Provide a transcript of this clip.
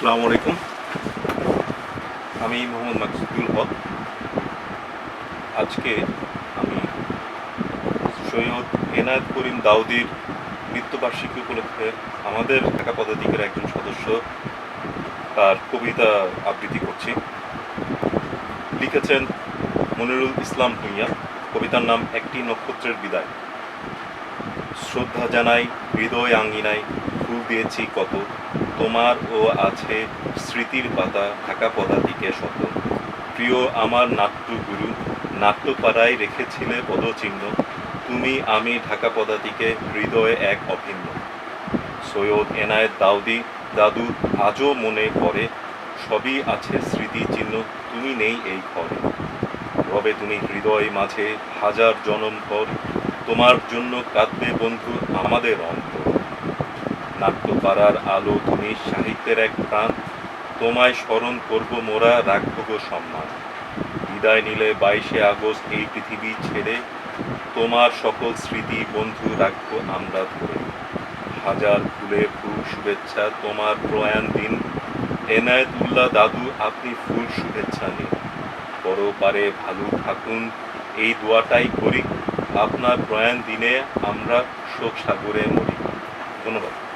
আসসালামু আলাইকুম। আমি মোহাম্মদ মাকসুদুল হক। আজকে আমি সৈয়দ এনায়েত করিম দাউদির মৃত্যুবার্ষিকী উপলক্ষে আমাদের ঢাকা পদাধিকের একজন সদস্য তার কবিতা আবৃত্তি করছি। লিখেছেন মনিরুল ইসলাম ভুঁইয়া। কবিতার নাম একটি নক্ষত্রের বিদায়। শ্রদ্ধা জানাই, হৃদয় আঙ্গিনায় ফুল দিয়েছি কত তোমার ও আছে স্মৃতির পাতা ঢাকা পদাতিকে শত। প্রিয় আমার নাট্য নাট্যগুরু, নাট্যপাড়ায় রেখেছিলে পদচিহ্ন। তুমি আমি ঢাকা পদাতিকে হৃদয়ে এক অভিন্ন। সৈয়দ এনায়েত দাউদি, দাদু আজও মনে পড়ে, সবই আছে স্মৃতিচিহ্ন তুমি নেই এই ঘরে। রবে তুমি হৃদয় মাঝে হাজার জনম পর, তোমার জন্য কাঁদবে বন্ধু আমাদের অন্তর। নাট্যপাড়ার আলো তুমি সাহিত্যের এক প্রাণ তোমায় স্মরণ করব মোরা, রাখব গো সম্মান। বিদায় নিলে বাইশে আগস্ট এই পৃথিবী ছেড়ে তোমার সকল স্মৃতি বন্ধু রাখব আমরা ধরে। হাজার ফুলে ফুল শুভেচ্ছা, তোমার প্রয়াণ দিন। এনায়েতুল্লাহ দাদু, আপনি ফুল শুভেচ্ছা নিন। বড় পারে ভালো থাকুন, এই দোয়াটাই করি। আপনার প্রয়াণ দিনে আমরা শোক সাগরে মরি। ধন্যবাদ।